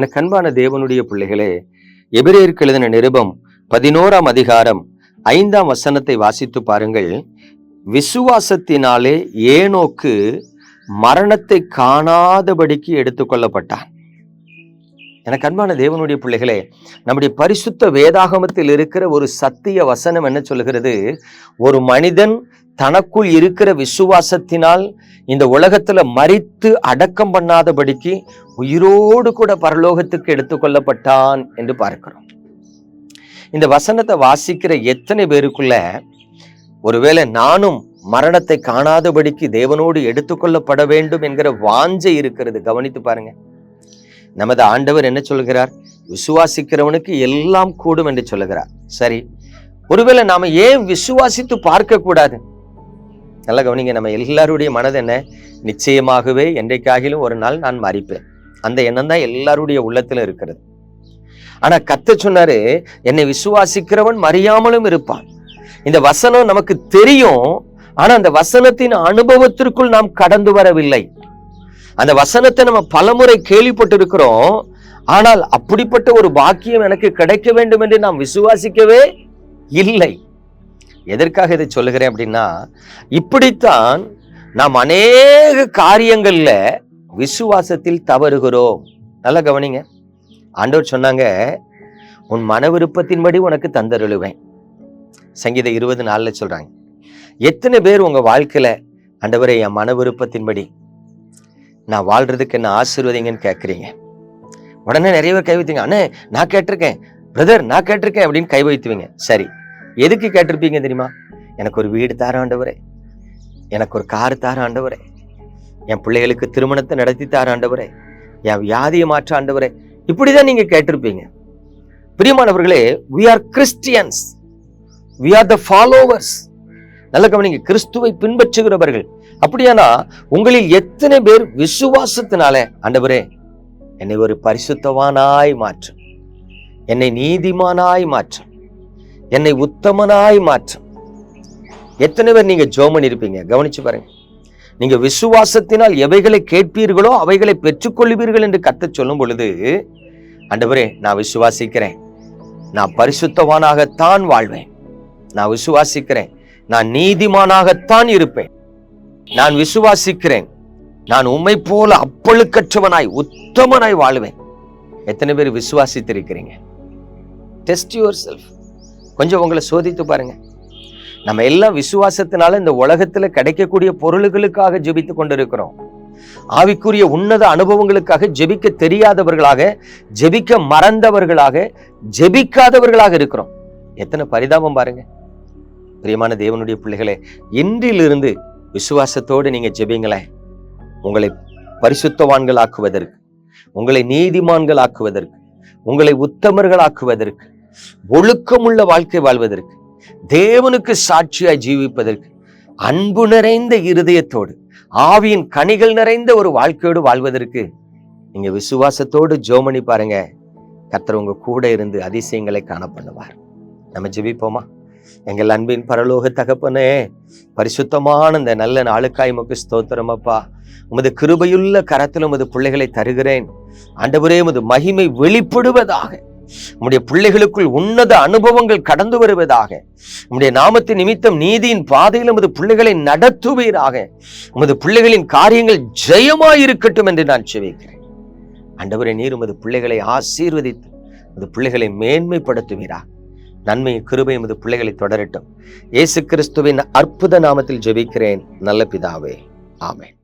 எனக்கு அன்பான தேவனுடைய பிள்ளைகளே எபிரேயருக்கு எழுதின நிருபம் பதினோராம் அதிகாரம் ஐந்தாம் வசனத்தை வாசித்து பாருங்கள். விசுவாசத்தினாலே ஏனோக்கு மரணத்தை காணாதபடிக்கு எடுத்துக்கொள்ளப்பட்டான் எனக்கு அன்பான தேவனுடைய பிள்ளைகளே நம்முடைய பரிசுத்த வேதாகமத்தில் இருக்கிற ஒரு சத்திய வசனம் என்ன சொல்கிறது ஒரு மனிதன் தனக்குள் இருக்கிற விசுவாசத்தினால் இந்த உலகத்துல மறித்து அடக்கம் பண்ணாதபடிக்கு உயிரோடு கூட பரலோகத்துக்கு எடுத்துக்கொள்ளப்பட்டான் என்று பார்க்கிறோம். இந்த வசனத்தை வாசிக்கிற எத்தனை பேருக்குள்ள ஒருவேளை நானும் மரணத்தை காணாதபடிக்கு தேவனோடு எடுத்துக்கொள்ளப்பட வேண்டும் என்கிற வாஞ்சை இருக்கிறது. கவனித்து பாருங்க. நமது ஆண்டவர் என்ன சொல்கிறார்? விசுவாசிக்கிறவனுக்கு எல்லாம் கூடும் என்று சொல்லுகிறார். சரி. ஒருவேளை நாம ஏன் விசுவாசித்து பார்க்க கூடாது நல்லா கவனிங்க நம்ம எல்லாருடைய மனது என்ன? நிச்சயமாகவே என்றைக்காகிலும் ஒரு நாள் நான் மறிப்பேன் அந்த எண்ணம் தான் எல்லாருடைய உள்ளத்துல இருக்கிறது. ஆனா கத்த சொன்னாரு என்னை விசுவாசிக்கிறவன் மறியாமலும் இருப்பான். இந்த வசனம் நமக்கு தெரியும் ஆனா அந்த வசனத்தின் அனுபவத்திற்குள் நாம் கடந்து வரவில்லை. அந்த வசனத்தை நம்ம பலமுறை கேள்விப்பட்டிருக்கிறோம் ஆனால் அப்படிப்பட்ட ஒரு பாக்கியம் எனக்கு கிடைக்க வேண்டும் என்று நாம் விசுவாசிக்கவே இல்லை. எதற்காக இதை சொல்லுகிறேன் அப்படின்னா இப்படித்தான் நாம் அநேக காரியங்களில் விசுவாசத்தில் தவறுகிறோம். நல்லா கவனிங்க. ஆண்டவர் சொன்னாங்க உன் மன விருப்பத்தின்படி உனக்கு தந்தருளுவேன். சங்கீத இருபது நாளில் சொல்கிறாங்க எத்தனை பேர் உங்கள் வாழ்க்கையில் ஆண்டவரை என் மன விருப்பத்தின்படி நான் வாழ்கிறதுக்கு என்ன ஆசிர்வதிங்கன்னு கேட்குறீங்க உடனே நிறைய பேர் கை வைத்தீங்க அண்ணே நான் கேட்டிருக்கேன். பிரதர் நான் கேட்டிருக்கேன் அப்படின்னு கை வைத்துவீங்க. சரி. எதுக்கு கேட்டிருப்பீங்க தெரியுமா? எனக்கு ஒரு வீடு தார ஆண்டவரே. எனக்கு ஒரு கார் தார ஆண்டவரே. என் பிள்ளைகளுக்கு திருமணத்தை நடத்தி தார ஆண்டவரே. என் வியாதியை மாற்ற ஆண்டவரே. இப்படிதான் நீங்க கேட்டிருப்பீங்க. பிரியமானவர்களே we are Christians we are the followers நல்ல கவனிங்க கிறிஸ்துவை பின்பற்றுகிறவர்கள். அப்படியானா உங்களில் எத்தனை பேர் விசுவாசத்தினால ஆண்டவரே என்னை ஒரு பரிசுத்தவானாய் மாற்றும் என்னை நீதிமானாய் மாற்றும் என்னை உத்தமனாய் மாற்றும். எத்தனை பேர் நீங்க ஜோமன் இருப்பீங்க? கவனிச்சு பாருங்க. நீங்க விசுவாசத்தினால் எவைகளை கேட்பீர்களோ அவைகளை பெற்றுக்கொள்வீர்கள் என்று கத்த சொல்லும் பொழுது அண்டவரே நான் விசுவாசிக்கிறேன். நான் பரிசுத்தவானாகத்தான் வாழ்வேன். நான் விசுவாசிக்கிறேன். நான் நீதிமானாகத்தான் இருப்பேன். நான் விசுவாசிக்கிறேன். நான் உம்மை போல அப்பழுக்கற்றவனாய் உத்தமனாய் வாழ்வேன். எத்தனை பேர் விசுவாசித்திருக்கிறீங்க? டெஸ்ட் யுவர் செல்ஃப் கொஞ்சம் உங்களை சோதித்து பாருங்க. நம்ம எல்லாம் விசுவாசத்தினால இந்த உலகத்துல கிடைக்கக்கூடிய பொருள்களுக்காக ஜெபித்து கொண்டிருக்கிறோம். ஆவிக்குரிய உன்னத அனுபவங்களுக்காக ஜெபிக்க தெரியாதவர்களாக ஜெபிக்க மறந்தவர்களாக ஜெபிக்காதவர்களாக இருக்கிறோம். எத்தனை பரிதாபம் பாருங்க. பிரியமான தேவனுடைய பிள்ளைகளே இன்றிலிருந்து விசுவாசத்தோடு நீங்க ஜெபிங்களேன். உங்களை பரிசுத்தவான்கள் ஆக்குவதற்கு உங்களை நீதிமான்கள் ஆக்குவதற்கு உங்களை உத்தமர்கள் ஆக்குவதற்கு ஒழுக்கமுள்ள வாழ்க்கை வாழ்வதற்கு தேவனுக்கு சாட்சியாய் ஜீவிப்பதற்கு அன்பு நிறைந்த இருதயத்தோடு ஆவியின் கனிகள் நிறைந்த ஒரு வாழ்க்கையோடு வாழ்வதற்கு நீங்க விசுவாசத்தோடு ஜோமணி பாருங்க. கர்த்தர் உங்க கூட இருந்து அதிசயங்களை காண பண்ணுவார் நம்ம ஜெபிப்போமா? எங்கள் அன்பின் பரலோக தகப்பனே பரிசுத்தமான இந்த நல்ல நாளுக்காய் உமக்கு ஸ்தோத்திரம் அப்பா. உமது கிருபையுள்ள கரத்தில் உமது பிள்ளைகளை தருகிறேன். ஆண்டவரே உமது மகிமை வெளிப்படுவதாக. உம்முடைய பிள்ளைகளுக்குள் உன்னத அனுபவங்கள் கடந்து வருவதாக. உம்முடைய நாமத்து நிமித்தம் நீதியின் பாதையில் உமது பிள்ளைகளை நடத்துவீராக. உமது பிள்ளைகளின் காரியங்கள் ஜெயமாயிருக்கட்டும் என்று நான் செவிக்கிறேன். அண்டவரை நீர் உமது பிள்ளைகளை ஆசீர்வதித்து உமது பிள்ளைகளை மேன்மைப்படுத்துவீராக. நன்மை கிருபை உமது பிள்ளைகளை தொடரட்டும். இயேசு கிறிஸ்துவின் அற்புத நாமத்தில் ஜெபிக்கிறேன். நல்ல பிதாவே. ஆமேன்.